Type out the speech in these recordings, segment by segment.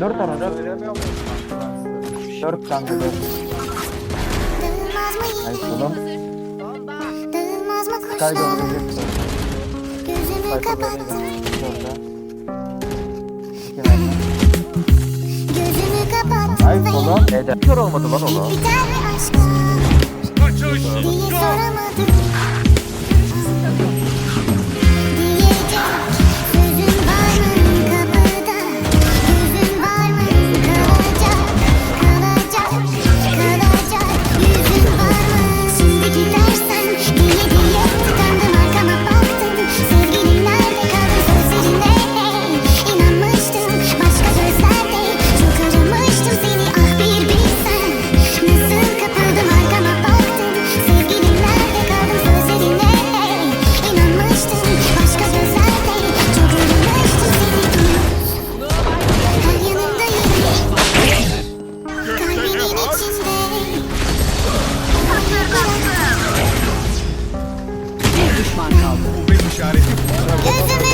Dört size? Dört dört. Dağılmaz mı Ay mı Sky görecek. Gözümü kapattım. Gözümü kapattım Ay kulum. Eder. Kör olmadı lan o. biter mi aşka? Diye soramadım. Düşman kaldı. Gözümü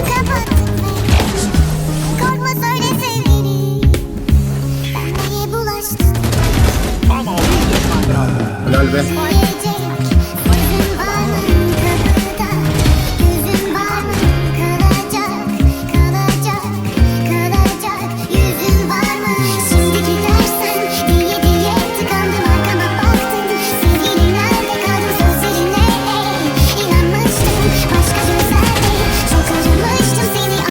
sevgilim Ben neye bulaştım Helal be.